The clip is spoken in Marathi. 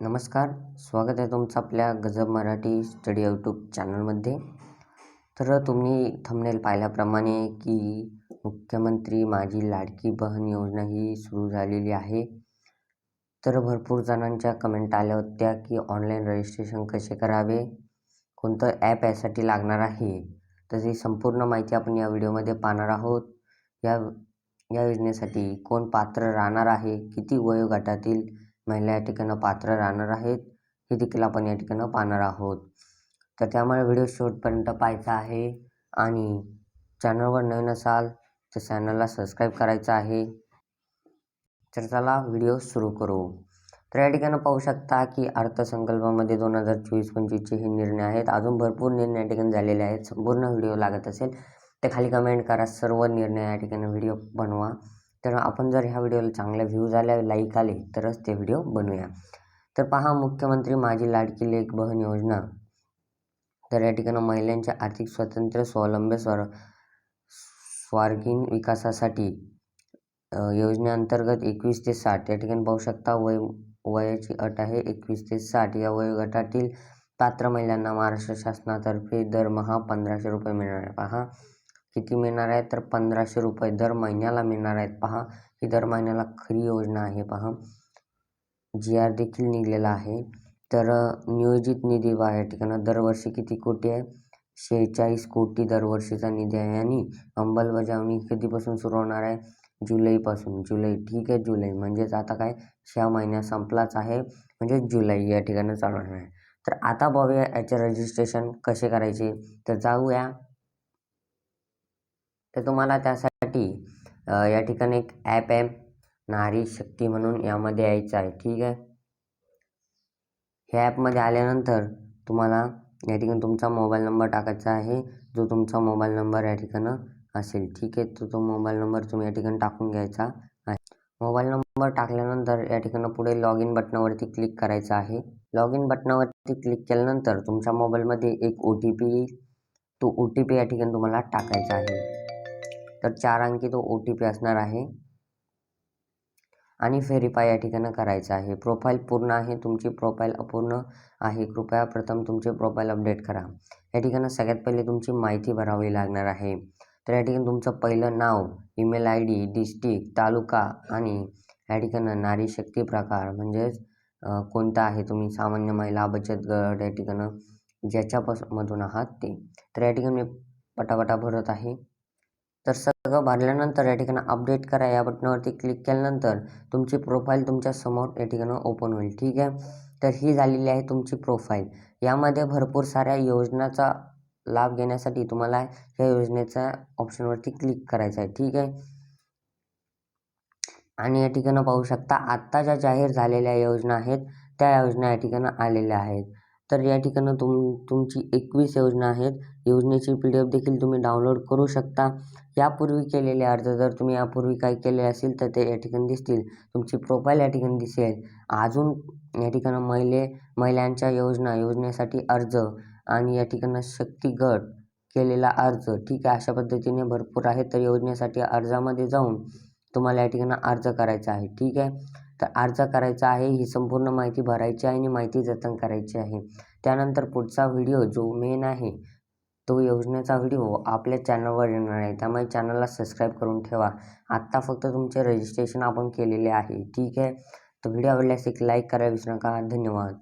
नमस्कार स्वागत आहे तुमचं आपल्या गजब मराठी स्टडी यूट्यूब चॅनलमध्ये. तर तुम्ही थंबनेल पाहिल्याप्रमाणे की मुख्यमंत्री माझी लाडकी बहन योजना ही सुरू झालेली आहे. तर भरपूर जणांच्या कमेंट आल्या होत्या की ऑनलाईन रजिस्ट्रेशन कसे करावे? कोणतं ॲप यासाठी लागणार आहे? तर ही संपूर्ण माहिती आपण या व्हिडिओमध्ये पाहणार आहोत. या या योजनेसाठी कोण पात्र राहणार आहे? किती वयोगटातील महिला या ठिकाणं पात्र राहणार आहेत. हे देखील आपण या ठिकाणं पाहणार आहोत. तर त्यामुळे व्हिडिओ शेवटपर्यंत पाहायचा आहे आणि चॅनलवर नवीन असाल तर चॅनलला सबस्क्राईब करायचं आहे. तर चला व्हिडिओ सुरू करू. तर या ठिकाणी पाहू शकता की अर्थसंकल्पामध्ये दोन हजार चोवीस पंचवीसचे हे निर्णय आहेत. अजून भरपूर निर्णय या ठिकाणी झालेले आहेत. संपूर्ण व्हिडिओ लागत असेल तर खाली कमेंट करा. सर्व निर्णय या ठिकाणी व्हिडिओ बनवा. तर आपण जर ह्या व्हिडिओला चांगले व्ह्यूज आले लाईक आले तरच ते व्हिडिओ बनवूया. तर पहा मुख्यमंत्री माझी लाडकी लेख बहन योजना. तर या ठिकाणी महिलांच्या आर्थिक स्वातंत्र्य स्वावलंबी स्वर स्वार्गीन विकासासाठी योजनेअंतर्गत एकवीस ते साठ या ठिकाणी पाहू शकता वय वयाची अट आहे एकवीस ते साठ. या वयोगटातील पात्र महिलांना महाराष्ट्र शासनातर्फे दरमहा पंधराशे रुपये मिळणार आहे. पहा किती मिळणार आहे तर पंधराशे रुपये दर महिन्याला मिळणार आहेत. पहा ही दर महिन्याला खरी योजना आहे. पहा जी आर देखील निघलेला आहे. तर नियोजित निधी बा या ठिकाणी दरवर्षी किती कोटी आहे? शेहेचाळीस कोटी दरवर्षीचा निधी आहे. आणि अंमलबजावणी कधीपासून सुरू होणार आहे? जुलैपासून. जुलै ठीक आहे जुलै. म्हणजेच आता काय? ह्या महिन्या संपलाच आहे. म्हणजे जुलै या ठिकाणी चालू होणार आहे. तर आता बघूया याचे रजिस्ट्रेशन कसे करायचे? तर जाऊया. तर तुम्हाला त्यासाठी या ठिकाणी एक ॲप आहे नारी शक्ती म्हणून यामध्ये यायचं आहे. ठीक आहे? ह्या ॲपमध्ये आल्यानंतर तुम्हाला या ठिकाणी तुमचा मोबाईल नंबर टाकायचा आहे. जो तुमचा मोबाईल नंबर या ठिकाणं असेल ठीक आहे? तर तो मोबाईल नंबर तुम्ही या ठिकाणी टाकून घ्यायचा आहे. मोबाईल नंबर टाकल्यानंतर या ठिकाणी पुढे लॉग इन बटनावरती क्लिक करायचं आहे. लॉग इन बटनावरती क्लिक केल्यानंतर तुमच्या मोबाईलमध्ये एक ओ टी पी येईल. तो ओ टी पी या ठिकाणी तुम्हाला टाकायचा आहे. तर चार अंकी तो ओ टी पी असणार आहे. आणि व्हेरीफाय या ठिकाणी करायचं आहे. प्रोफाईल पूर्ण आहे तुमची प्रोफाईल अपूर्ण आहे. कृपया प्रथम तुमचे प्रोफाईल अपडेट करा. या ठिकाणी सगळ्यात पहिले तुमची माहिती भरावी लागणार आहे. तर या ठिकाणी तुमचं पहिलं नाव email I D district taluka आणि या ठिकाणी नारी शक्ती प्रकार म्हणजेच कोणता आहे तुम्ही? सामान्य महिला बचत गट या ठिकाणं ज्याच्यापासून आहात ते. तर या ठिकाणी मी पटापटा भरत आहे. तर सगळं भरल्यानंतर या ठिकाणी अपडेट करा. या बटनावरती क्लिक केल्यानंतर तुमची प्रोफाईल तुमच्यासमोर या ठिकाणी ओपन होईल. ठीक आहे? तर ही झालेली आहे तुमची प्रोफाईल यामध्ये भरपूर साऱ्या योजनाचा लाभ घेण्यासाठी तुम्हाला या योजनेच्या ऑप्शनवरती क्लिक करायचं आहे. ठीक आहे? आणि या ठिकाणी पाहू शकता आत्ता ज्या जाहीर झालेल्या योजना आहेत त्या योजना या ठिकाणी आलेल्या आहेत. तर या ठिकाणी तुम तुमची एकवीस योजना आहेत. योजनेची पी डी एफ देखील तुम्ही डाउनलोड करू शकता. यापूर्वी केलेले अर्ज जर तुम्ही यापूर्वी काही केले असेल तर ते या ठिकाणी दिसतील. तुमची प्रोफाईल या ठिकाणी दिसेल. अजून या ठिकाणी महिले महिलांच्या योजना योजनेसाठी अर्ज आणि या ठिकाणी शक्ती गट केलेला अर्ज. ठीक आहे अशा पद्धतीने भरपूर आहे तर योजनेसाठी अर्जामध्ये जाऊन तुम्हाला या ठिकाणी अर्ज करायचा आहे. ठीक आहे? तर अर्ज करायचा आहे ही संपूर्ण माहिती भरायची आहे आणि माहिती जतन करायची आहे. त्यानंतर पुढचा व्हिडिओ जो मेन आहे तो योजनेचा व्हिडिओ आपल्या चॅनलवर येणार आहे. त्यामुळे चॅनलला सबस्क्राईब करून ठेवा. आत्ता फक्त तुमचे रजिस्ट्रेशन आपण केलेले आहे. ठीक आहे? तर व्हिडिओ आवडल्यास एक लाईक करायला विसरू नका. धन्यवाद.